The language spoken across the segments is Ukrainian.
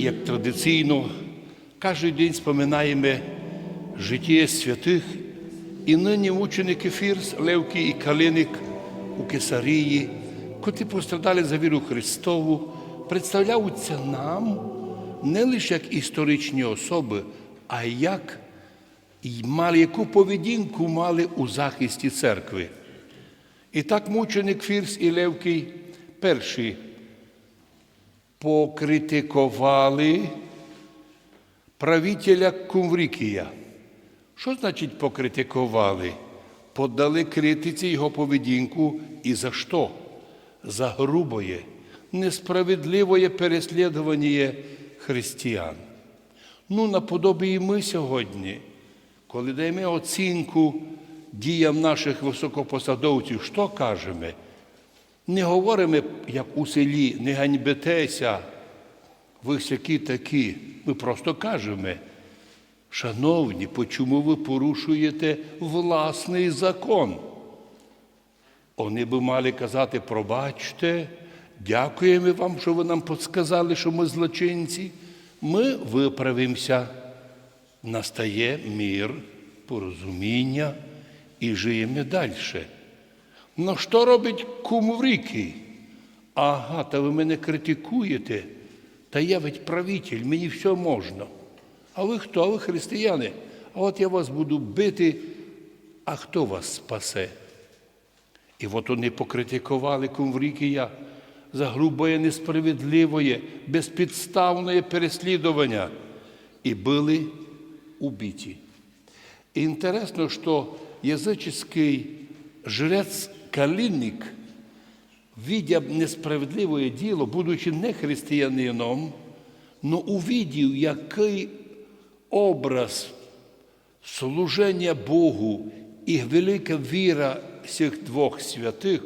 як традиційно, кожен день споминаємо життя святих і нині мученики Фірс, Левки і Калиник у Кесарії, котрі пострадали за віру Христову, представляються нам не лише як історичні особи, а як мали яку поведінку мали у захисті церкви. І так мученик Фірс і Левкий перші покритикували правителя Кумврікія. Що значить покритикували? Подали критиці його поведінку і за що? За грубоє, несправедливое переслідування християн. Ну, наподобі і ми сьогодні, коли даємо оцінку діям наших високопосадовців, що кажемо? Не говоримо, як у селі, не ганьбитеся, ви всякі такі. Ми просто кажемо, шановні, чому ви порушуєте власний закон? Вони би мали казати, пробачте, дякуємо вам, що ви нам підсказали, що ми злочинці. Ми виправимося. Настає мір, порозуміння і живемо далі. Ну що робить кумвріки? Ага, та ви мене критикуєте. Та я ведь правитель, мені все можна. А ви хто? А Ви християни? А от я вас буду бити, а хто вас спасе? І от вони покритикували Кумврікія за грубое, несправедливое, безпідставне переслідування і були убиті. І інтересно, що язичний жрец Калинник, видя несправедливое діло, будучи не християнином, но увидів, який образ служення Богу і велика віра цих двох святих,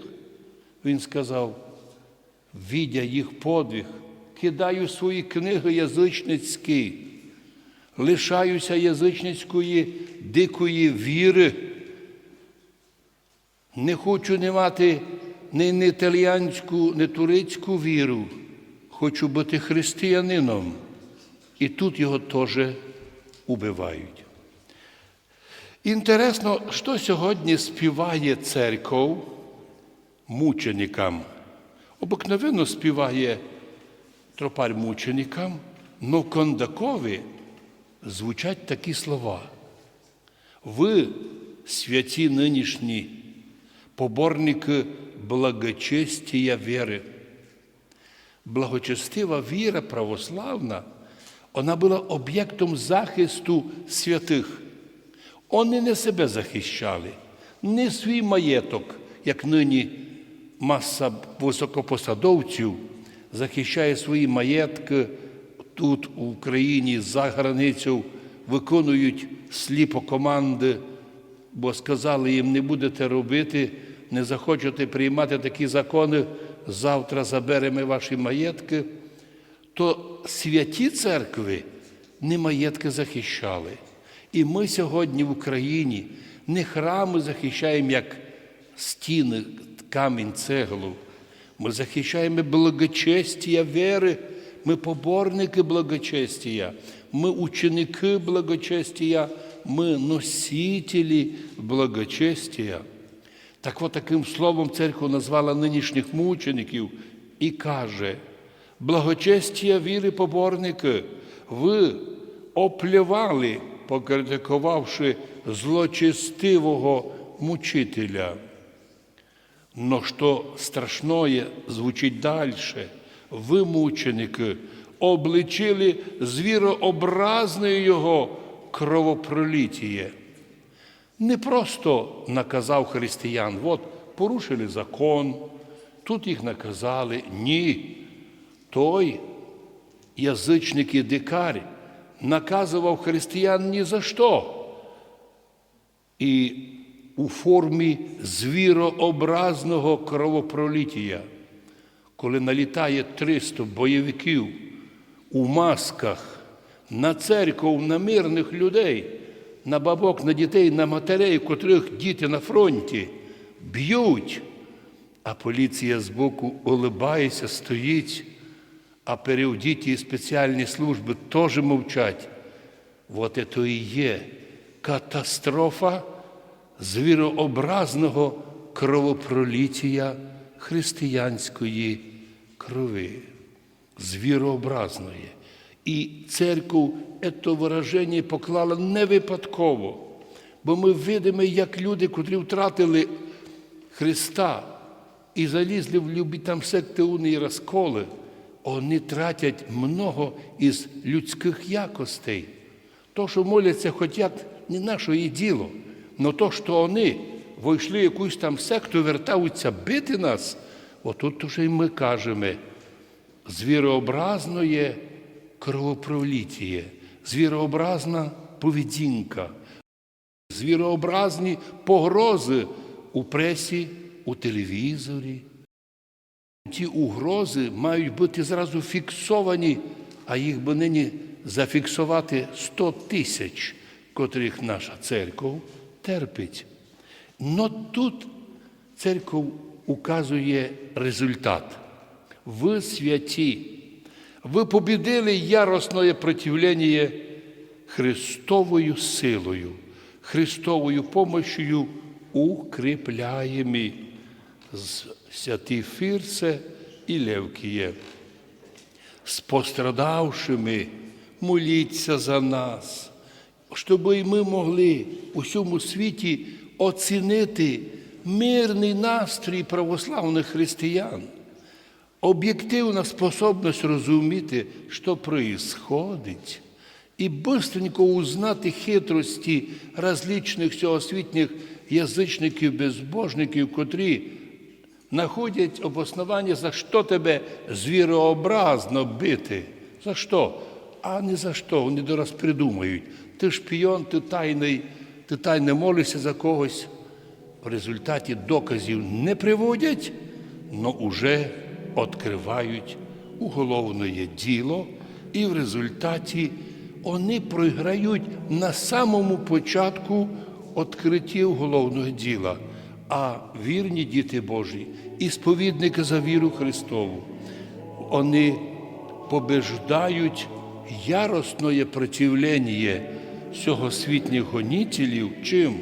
він сказав, видя їх подвиг, кидаю свої книги язичницькі, лишаюся язичницької дикої віри. Не хочу не мати ні, ні італіянську, ні турецьку віру. Хочу бути християнином. І тут його теж убивають. Інтересно, що сьогодні співає церков мученикам. Обикновенно співає тропарь мученикам, но Кондакові звучать такі слова. Ви, святі нинішні, поборники благочестия віри. Благочестива віра православна, вона була об'єктом захисту святих. Вони не себе захищали, не свій маєток, як нині маса високопосадовців захищає свої маєтки тут, в Україні, за границю, виконують сліпо команди, бо сказали їм, не будете робити, не захочете приймати такі закони, завтра заберемо ваші маєтки, то святі церкви не маєтки захищали. І ми сьогодні в Україні не храми захищаємо як стіни, камінь, цеглу. Ми захищаємо благочестя віри, ми поборники благочестя, ми ученики благочестя, ми носителі благочестя. Так от таким словом церква назвала нинішніх мучеників і каже, благочестя віри поборники, ви оплювали, покритикувавши злочестивого мучителя. Но що страшное звучить дальше, ви, мученики, обличили звірообразне його кровопролітіє. Не просто наказав християн, от порушили закон, тут їх наказали. Ні. Той язичник і дикар наказував християн ні за що. І у формі звірообразного кровопроліття, коли налітає 300 бойовиків у масках на церкву, на мирних людей, на бабок, на дітей, на матерей, котрих діти на фронті б'ють, а поліція збоку улибається, стоїть, а переодіті спеціальні служби теж мовчать. От це і є катастрофа звірообразного кровопроліття християнської крови. Звірообразної. І церков це вираження поклала не випадково, бо ми видимо, як люди, котрі втратили Христа і залізли в любі там секти унії розколи, вони тратять много із людських якостей. То, що моляться, хотять, не наше діло, но то, що вони войшли в якусь там секту, вертаються бити нас, отут уже й ми кажемо, звірообразне кровопроліття, звірообразна поведінка, звірообразні погрози у пресі, у телевізорі. Ті угрози мають бути зразу фіксовані, а їх би нині зафіксувати 100 тисяч, котрих наша церква терпить. Но тут церква указує результат. Ви святі, ви побідили яростне противлення Христовою силою, Христовою помощью укріпляємі з святі Фірце і Левкіє. З пострадавшими моліться за нас, щоб і ми могли у всьому світі оцінити мирний настрій православних християн, об'єктивна способність розуміти, що происходить, і быстренько узнати хитрості различних всеосвітніх язичників, безбожників, котрі знаходять обоснування, за що тебе звірообразно бити. За що? А не за що. Вони до раз придумають. Ти шпіон, ти тайний, ти тайно молишся за когось. В результаті доказів не приводять, але вже відкривають уголовне діло, і в результаті вони програють на самому початку відкриття уголовного діла. А вірні діти Божі і сповідники за віру Христову, вони побеждають яростне противлення сьогосвітніх гонітелів, чим?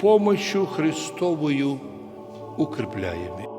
Помощю Христовою укріпляємо.